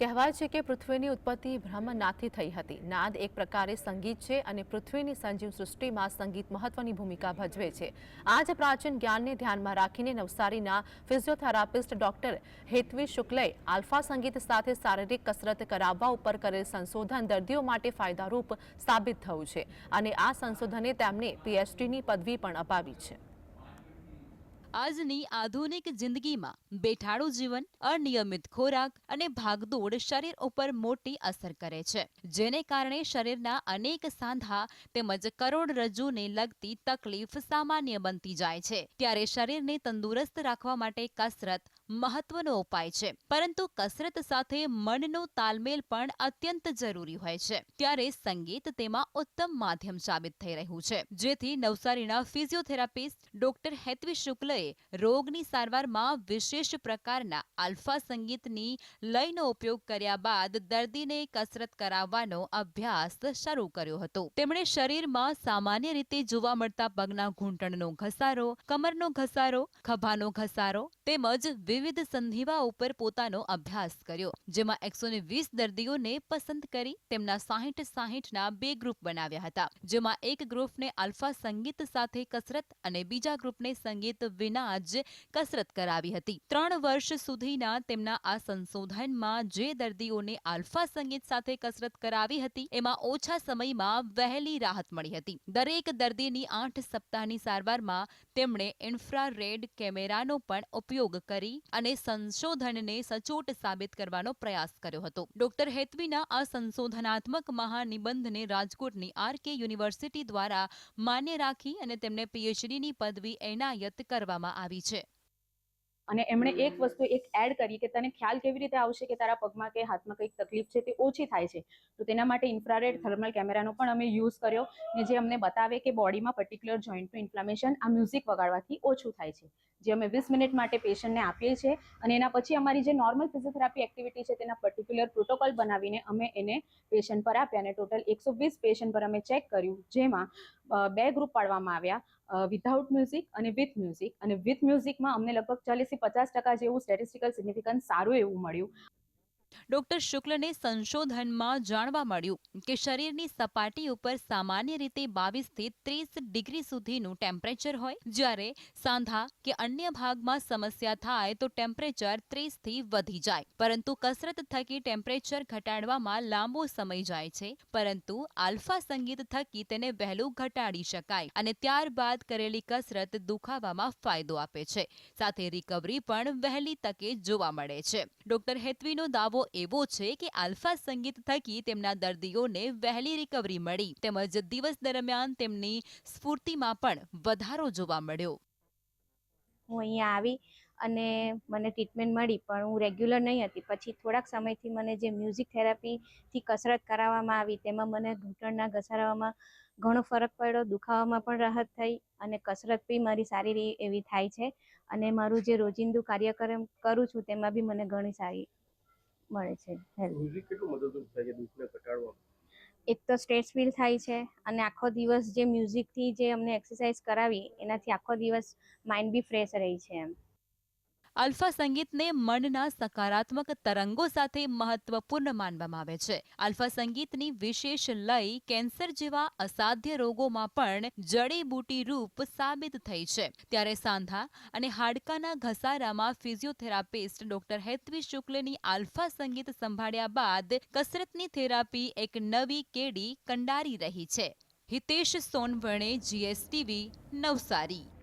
કહેવાય છે કે પૃથ્વીની ઉત્પત્તિ બ્રહ્મનાથથી થઈ હતી. નાદ એક પ્રકારે સંગીત છે અને પૃથ્વીની સંજીવ સૃષ્ટિમાં સંગીત મહત્વની ભૂમિકા ભજવે છે. આ જ પ્રાચીન જ્ઞાનને ધ્યાનમાં રાખીને નવસારીના ફિઝિયોથેરાપિસ્ટ ડોક્ટર હેતવી શુક્લએ આલ્ફા સંગીત સાથે શારીરિક કસરત કરાવવા ઉપર કરેલ સંશોધન દર્દીઓ માટે ફાયદારૂપ સાબિત થયું છે અને આ સંશોધને તેમને પીએચડીની પદવી પણ અપાવી છે. આજની આધુનિક જિંદગીમાં બેઠાડું જીવન, અનિયમિત ખોરાક અને ભાગદોડ શરીર ઉપર મોટી અસર કરે છે. જેને કારણે શરીરના અનેક સાંધા તેમજ કરોડરજ્જુને લગતી તકલીફ સામાન્ય બનતી જાય છે. ત્યારે શરીરને તંદુરસ્ત રાખવા માટે કસરત મહત્વનો ઉપાય છે. પરંતુ કસરત સાથે મનનો તાલમેલ પણ અત્યંત જરૂરી હોય છે. ત્યારે સંગીત તેમાં ઉત્તમ માધ્યમ સાબિત થઈ રહ્યું છે. જેથી નવસારીના ફિઝિયોથેરાપિસ્ટ ડોક્ટર હેતવી શુક્લએ રોગની સારવારમાં વિશેષ પ્રકારના આલ્ફા સંગીતની લયનો ઉપયોગ કર્યા બાદ દર્દીને કસરત કરાવવાનો અભ્યાસ શરૂ કર્યો હતો. તેમણે શરીરમાં સામાન્ય રીતે જોવા મળતા પગના ઘૂંટણનો ઘસારો, કમરનો ઘસારો, ખભાનો ઘસારો તેમજ વિવિધ સંધિવા ઉપર પોતાનો અભ્યાસ કર્યો, જેમાં એકસો વીસ દર્દીઓને પસંદ કરી તેમના સાહીઠ સાહીઠના બે ગ્રુપ બનાવ્યા હતા, જેમાં એક ગ્રુપને આલ્ફા સંગીત સાથે કસરત અને બીજા ગ્રુપને સંગીત વિના જ કસરત કરાવી હતી. ત્રણ વર્ષ સુધીના તેમના આ સંશોધનમાં જે દર્દીઓને આલ્ફા સંગીત સાથે કસરત કરાવી હતી, એમાં ઓછા સમયમાં વહેલી રાહત મળી હતી. દરેક દર્દીની આઠ સપ્તાહની સારવારમાં તેમણે ઇન્ફ્રારેડ કેમેરાનો પણ ઉપયોગ કરી અને સંશોધનને સચોટ સાબિત કરવાનો પ્રયાસ કર્યો હતો. ડોક્ટર હેતવીના આ સંશોધનાત્મક મહાનિબંધને રાજકોટની આર કે યુનિવર્સિટી દ્વારા માન્ય રાખી અને તેમને પીએચડીની પદવી એનાયત કરવામાં આવી છે. અને એમણે એક વસ્તુ એક એડ કરી કે તને ખ્યાલ કેવી રીતે આવશે કે તારા પગમાં કે હાથમાં કંઈક તકલીફ છે તે ઓછી થાય છે. તો તેના માટે ઇન્ફ્રારેડ થર્મલ કેમેરાનો પણ અમે યુઝ કર્યો ને જે અમને બતાવે કે બોડીમાં પર્ટિક્યુલર જોઈન્ટનું ઇન્ફ્લામેશન આ મ્યુઝિક વગાડવાથી ઓછું થાય છે. જે અમે વીસ મિનિટ માટે પેશન્ટને આપીએ છીએ અને એના પછી અમારી જે નોર્મલ ફિઝિયોથેરાપી એક્ટિવિટી છે તેના પર્ટિક્યુલર પ્રોટોકોલ બનાવીને અમે એને પેશન્ટ પર આપ્યા અને ટોટલ એકસો વીસ પેશન્ટ પર અમે ચેક કર્યું. જેમાં બે ગ્રુપ પાડવામાં આવ્યા. વિધાઉટ મ્યુઝિક અને વિથ મ્યુઝિક અને વિથ મ્યુઝિકમાં અમને લગભગ ચાલીસથી પચાસ ટકા જેવું સ્ટેટિસ્ટિકલ સિગ્નિફિકન્સ સારું એવું મળ્યું. ડોક્ટર શુક્લને સંશોધનમાં જાણવા મળ્યું કે શરીરની સપાટી ઉપર સામાન્ય રીતે બાવીસથી ત્રીસ ડિગ્રી સુધીનું ટેમ્પરેચર હોય. જ્યારે સાંધા કે અન્ય ભાગમાં સમસ્યા થાય તો ટેમ્પરેચર ત્રીસથી વધી જાય. પરંતુ કસરત થકી ટેમ્પરેચર ઘટાડવામાં લાંબો સમય જાય છે. પરંતુ આલ્ફા સંગીત થકી તેને વહેલું ઘટાડી શકાય અને ત્યારબાદ કરેલી કસરત દુખાવામાં ફાયદો આપે છે. સાથે રિકવરી પણ વહેલી તકે જોવા મળે છે. ડોક્ટર હેતવીનો દાવો એવો છે કે આલ્ફા સંગીત થકી તેમના દર્દીઓને વહેલી રિકવરી મળી. તેમજ દિવસ દરમિયાન તેમની સ્ફૂર્તિમાં પણ વધારો જોવા મળ્યો. હું અહીંયા આવી અને મને ટ્રીટમેન્ટ મળી, પણ હું રેગ્યુલર નહીં હતી. પછી થોડાક સમયથી મને જે મ્યુઝિક થેરાપીથી કસરત કરાવવામાં આવી, તેમાં મને ઘૂંટણના ઘસારવામાં ઘણો ફરક પડ્યો, દુખાવામાં પણ રાહત થઈ અને કસરત બી મારી સારી એવી થાય છે. અને મારું જે રોજિંદુ કાર્યક્રમ કરું છું, તેમાં બી મને ઘણી સારી મળે છે મ્યુઝિક કેટલું મદદરૂપ થાય છે દુઃખને ઘટાડવામાં? એક તો સ્ટ્રેસ ફીલ થાય છે અને આખો દિવસ જે મ્યુઝિકથી જે અમને એક્સરસાઇઝ કરાવી એનાથી આખો દિવસ માઇન્ડ બી ફ્રેશ રહી છે એમ. આલ્ફા સંગીતને મનના સકારાત્મક તરંગો સાથે મહત્વપૂર્ણ માનવામાં આવે છે. આલ્ફા સંગીતની વિશેષ લય કેન્સર જેવા અસાધ્ય રોગોમાં પણ જડીબૂટી રૂપ સાબિત થઈ છે. ત્યારે સાંધા અને હાડકાના ઘસારામાં ફિઝિયોથેરાપિસ્ટ ડોક્ટર હેતવી શુક્લની આલ્ફા સંગીત સંભાળ્યા બાદ કસરતની થેરાપી એક નવી કેડી કંડારી રહી છે. હિતેશ સોનવણે, જીએસટીવી, નવસારી.